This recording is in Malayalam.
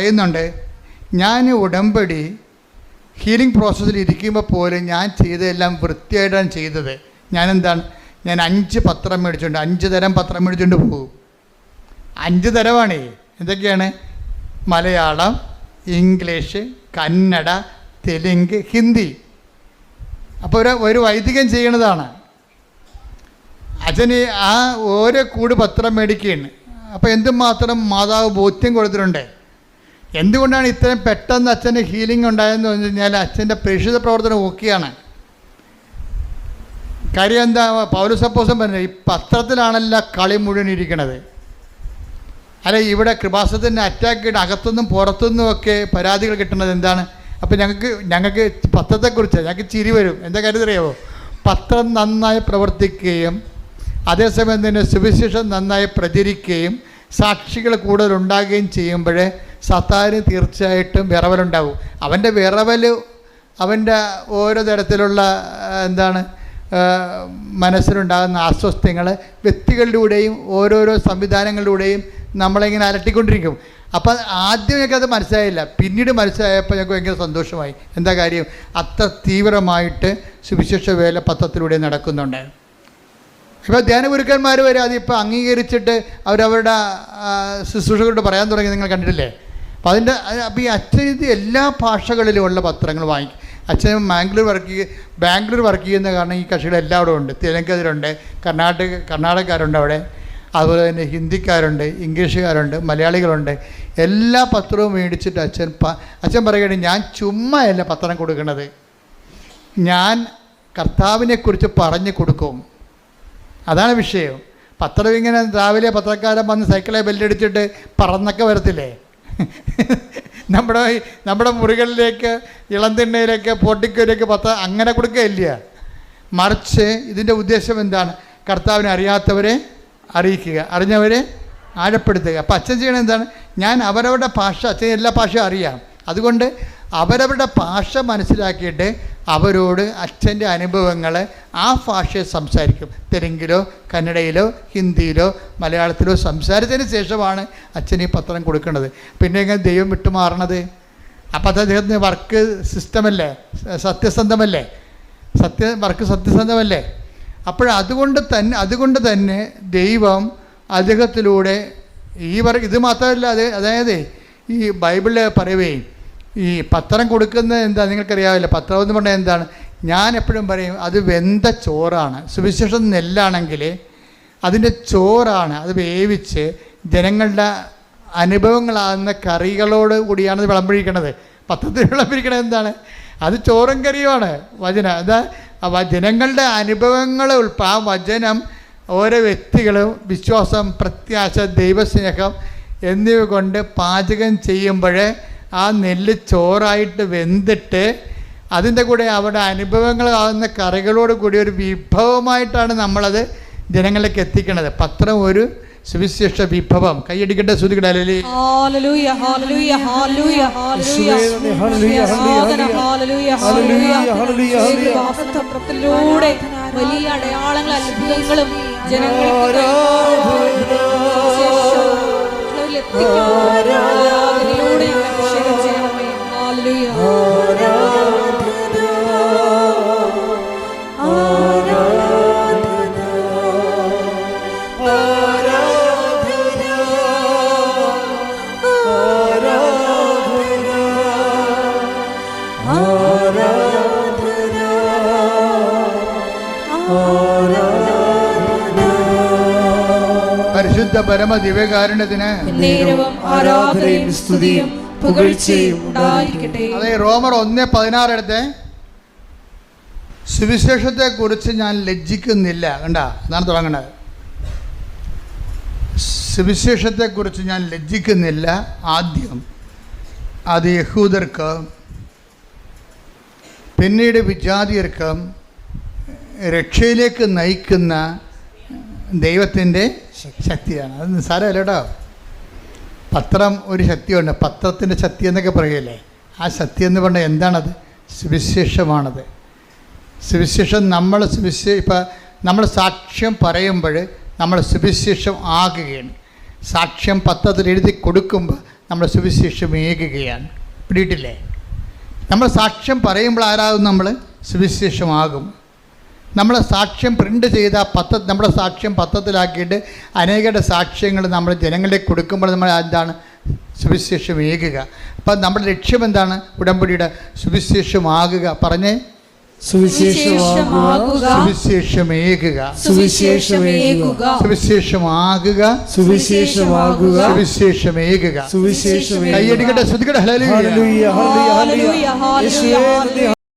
പറയുന്നുണ്ട് ഞാൻ ഉടമ്പടി ഹീലിംഗ് പ്രോസസ്സിൽ ഇരിക്കുമ്പോൾ പോലും ഞാൻ ചെയ്തതെല്ലാം വൃത്തിയായിട്ടാണ് ചെയ്തത്. ഞാൻ എന്താണ് ഞാൻ അഞ്ച് പത്രം മേടിച്ചുകൊണ്ട് അഞ്ച് തരം പത്രം മേടിച്ചുകൊണ്ട് പോകും. അഞ്ച് തരമാണേ. എന്തൊക്കെയാണ്? മലയാളം ഇംഗ്ലീഷ് കന്നഡ തെലുങ്ക് ഹിന്ദി. അപ്പോൾ ഒരു ഒരു വൈദികൻ ചെയ്യണതാണ്. അച്ഛന് ആ ഓരോ കൂട് പത്രം മേടിക്കുകയാണ് അപ്പോൾ എന്തുമാത്രം മാതാവ് ബോധ്യം കൊടുത്തിട്ടുണ്ട്? എന്തുകൊണ്ടാണ് ഇത്രയും പെട്ടെന്ന് അച്ഛന് ഹീലിംഗ് ഉണ്ടായതെന്ന് പറഞ്ഞു കഴിഞ്ഞാൽ അച്ഛന്റെ പ്രേക്ഷിത പ്രവർത്തനം ഓക്കെയാണ്. കാര്യം എന്താ പൗരസപ്പോസം പറഞ്ഞത് ഈ പത്രത്തിലാണല്ല കളി മുഴുവൻ ഇരിക്കണത്. അല്ല ഇവിടെ കൃപാസത്തിന്റെ അറ്റാക്ക് അകത്തുനിന്നും പുറത്തുനിന്നും ഒക്കെ പരാതികൾ കിട്ടുന്നത് എന്താണ്? അപ്പോൾ ഞങ്ങൾക്ക് ഞങ്ങൾക്ക് പത്രത്തെക്കുറിച്ച് ഞങ്ങൾക്ക് ചിരി വരും. എന്താ കാര്യം അറിയാമോ പത്രം നന്നായി പ്രവർത്തിക്കുകയും അതേസമയം തന്നെ സുവിശേഷം നന്നായി പ്രചരിക്കുകയും സാക്ഷികൾ കൂടുതൽ ഉണ്ടാകുകയും ചെയ്യുമ്പോൾ സത്താന് തീർച്ചയായിട്ടും വിറവലുണ്ടാവും. അവന്റെ വിറവൽ അവന്റെ ഓരോ തരത്തിലുള്ള എന്താണ് മനസ്സിലുണ്ടാകുന്ന അസ്വസ്ഥങ്ങൾ വ്യക്തികളിലൂടെയും ഓരോരോ സംവിധാനങ്ങളിലൂടെയും നമ്മളിങ്ങനെ അലട്ടിക്കൊണ്ടിരിക്കും. അപ്പം ആദ്യം ഞങ്ങൾക്ക് അത് മനസ്സിലായില്ല. പിന്നീട് മനസ്സിലായപ്പോൾ ഞങ്ങൾക്ക് ഭയങ്കര സന്തോഷമായി. എന്താ കാര്യം? അത്ര തീവ്രമായിട്ട് സുവിശേഷ വേല പത്രത്തിലൂടെ നടക്കുന്നുണ്ട്. ഇപ്പോൾ ധ്യാനഗുരുക്കന്മാർ വരെ അതിപ്പോൾ അംഗീകരിച്ചിട്ട് അവരവരുടെ ശുശ്രൂഷകളോട് പറയാൻ തുടങ്ങി. നിങ്ങൾ കണ്ടിട്ടില്ലേ? അപ്പം അതിന്റെ അപ്പോൾ ഈ അച്ഛൻ ഇത് എല്ലാ ഭാഷകളിലുമുള്ള പത്രങ്ങൾ വാങ്ങിക്കും. അച്ഛൻ ബാംഗ്ലൂർ വർക്ക് ചെയ്യ ബാംഗ്ലൂർ വർക്ക് ചെയ്യുന്ന കാരണം ഈ കക്ഷികൾ എല്ലാവരും ഉണ്ട്. തെലുങ്കതിലുണ്ട് കർണാടക കർണാടകക്കാരുണ്ട് അവിടെ. അതുപോലെ തന്നെ ഹിന്ദിക്കാരുണ്ട് ഇംഗ്ലീഷുകാരുണ്ട് മലയാളികളുണ്ട്. എല്ലാ പത്രവും മേടിച്ചിട്ട് അച്ഛൻ അച്ഛൻ പറയുകയാണ് ഞാൻ ചുമ്മായല്ല പത്രം കൊടുക്കുന്നത്. ഞാൻ കർത്താവിനെക്കുറിച്ച് പറഞ്ഞു കൊടുക്കും. അതാണ് വിഷയം. പത്രം ഇങ്ങനെ രാവിലെ പത്രക്കാരൻ വന്ന് സൈക്കിളെ ബെല്ലടിച്ചിട്ട് പറന്നൊക്കെ വരത്തില്ലേ? നമ്മുടെ നമ്മുടെ മുറികളിലേക്ക് ഇളന്തിണ്ണയിലേക്ക് പോട്ടിക്കോയിലേക്ക് പത്ത് അങ്ങനെ കൊടുക്കുകയില്ല മറിച്ച് ഇതിന്റെ ഉദ്ദേശം എന്താണ്? കർത്താവിനെ അറിയാത്തവരെ അറിയിക്കുക. അറിഞ്ഞവരെ ആഴപ്പെടുത്തുക. അപ്പം അച്ഛൻ ചെയ്യണത് എന്താണ്? ഞാൻ അവരവരുടെ ഭാഷ അച്ഛൻ എല്ലാ ഭാഷയും അറിയാം. അതുകൊണ്ട് അവരവരുടെ ഭാഷ മനസ്സിലാക്കിയിട്ട് അവരോട് അച്ഛന്റെ അനുഭവങ്ങൾ ആ ഭാഷയിൽ സംസാരിക്കും. തെലുങ്കിലോ കന്നഡയിലോ ഹിന്ദിയിലോ മലയാളത്തിലോ സംസാരിച്ചതിന് ശേഷമാണ് അച്ഛൻ ഈ പത്രം കൊടുക്കുന്നത്. പിന്നെ എങ്ങനെ ദൈവം വിട്ടുമാറണത്? അപ്പം അത് അദ്ദേഹത്തിന് വർക്ക് സിസ്റ്റമല്ലേ? സത്യസന്ധമല്ലേ? സത്യ വർക്ക് സത്യസന്ധമല്ലേ? അപ്പോൾ അതുകൊണ്ട് തന്നെ അതുകൊണ്ട് തന്നെ ദൈവം അദ്ദേഹത്തിലൂടെ ഈ വർ ഇത് മാത്രമല്ല അത് അതായത് ഈ ബൈബിളിൽ പറയുകയും ഈ പത്രം കൊടുക്കുന്നത് എന്താ നിങ്ങൾക്കറിയാവില്ല? പത്രം എന്ന് പറഞ്ഞാൽ എന്താണ്? ഞാൻ എപ്പോഴും പറയും അത് വെന്ത ചോറാണ്. സുവിശേഷം നെല്ലാണെങ്കിൽ അതിന്റെ ചോറാണ്. അത് വേവിച്ച് ജനങ്ങളുടെ അനുഭവങ്ങളാകുന്ന കറികളോട് കൂടിയാണ് വിളമ്പഴിക്കണത് പത്രത്തിൽ വിളമ്പരിക്കണത് എന്താണ്? അത് ചോറും കറിയുമാണ്. വചനം അതാ ജനങ്ങളുടെ അനുഭവങ്ങൾ ഉൾപ്പെ ആ വചനം ഓരോ വ്യക്തികളും വിശ്വാസം പ്രത്യാശ ദൈവസ്നേഹം എന്നിവ കൊണ്ട് പാചകം ചെയ്യുമ്പോൾ ആ നെല്ല് ചോറായിട്ട് വെന്തിട്ട് അതിന്റെ കൂടെ അവിടെ അനുഭവങ്ങളാകുന്ന കറികളോട് കൂടി ഒരു വിഭവമായിട്ടാണ് നമ്മളത് ജനങ്ങളിലേക്ക് എത്തിക്കുന്നത് പത്രം ഒരു സുവിശേഷ വിഭവം. കൈയടിക്കട്ടെ ശ്രുതികട. Hallelujah, hallelujah, hallelujah, പരിശുദ്ധ പരമ ദിവ്യകാരുണ്യത്തിന് ആരാധനയും സ്തുതിയും പുകഴ്ചയും ഉണ്ടായിരിക്കട്ടെ. അതെ റോമർ ഒന്ന് പതിനാറ് എടുത്ത്. സുവിശേഷത്തെക്കുറിച്ച് ഞാൻ ലജ്ജിക്കുന്നില്ല കണ്ട? അതാണ് സുവിശേഷത്തെ സുവിശേഷത്തെക്കുറിച്ച് ഞാൻ ലജ്ജിക്കുന്നില്ല ആദ്യം. അത് യഹൂദർക്ക് പിന്നീട് വിജാതിയർക്ക് രക്ഷയിലേക്ക് നയിക്കുന്ന ദൈവത്തിന്റെ ശക്തിയാണ്. അത് നിസ്സാരമല്ല കേട്ടോ. പത്രം ഒരു ശക്തിയുണ്ട്. പത്രത്തിന്റെ ശക്തി എന്നൊക്കെ പറയല്ലേ ആ ശക്തി എന്ന് പറഞ്ഞാൽ എന്താണത്? സുവിശേഷമാണത്. സുവിശേഷം നമ്മൾ സുവിശേഷ ഇപ്പം നമ്മൾ സാക്ഷ്യം പറയുമ്പോൾ നമ്മൾ സുവിശേഷം ആകുകയാണ്. സാക്ഷ്യം പത്രത്തിൽ എഴുതി കൊടുക്കുമ്പോൾ നമ്മൾ സുവിശേഷം ഏകുകയാണ്. പിടിയിട്ടില്ലേ? നമ്മൾ സാക്ഷ്യം പറയുമ്പോൾ ആരാകും നമ്മൾ? സുവിശേഷമാകും. നമ്മൾ സാക്ഷ്യം പ്രിന്റ് ചെയ്ത പത്ത നമ്മുടെ സാക്ഷ്യം പത്രത്തിലാക്കിയിട്ട് അനേകരുടെ സാക്ഷ്യങ്ങൾ നമ്മൾ ജനങ്ങളിലേക്ക് കൊടുക്കുമ്പോൾ നമ്മൾ എന്താണ്? സുവിശേഷം ഏകുക അപ്പം നമ്മുടെ ലക്ഷ്യം എന്താണ്? ഉടമ്പടിയുടെ സുവിശേഷമാകുക. പറഞ്ഞേ? സുവിശേഷമാകുക. സുവിശേഷമേകുക. സുവിശേഷമേകുക. സുവിശേഷമാകുക. സുവിശേഷമാകുക. സുവിശേഷമേകുക. സുവിശേഷമേ കൈയടിക്കട്ടെ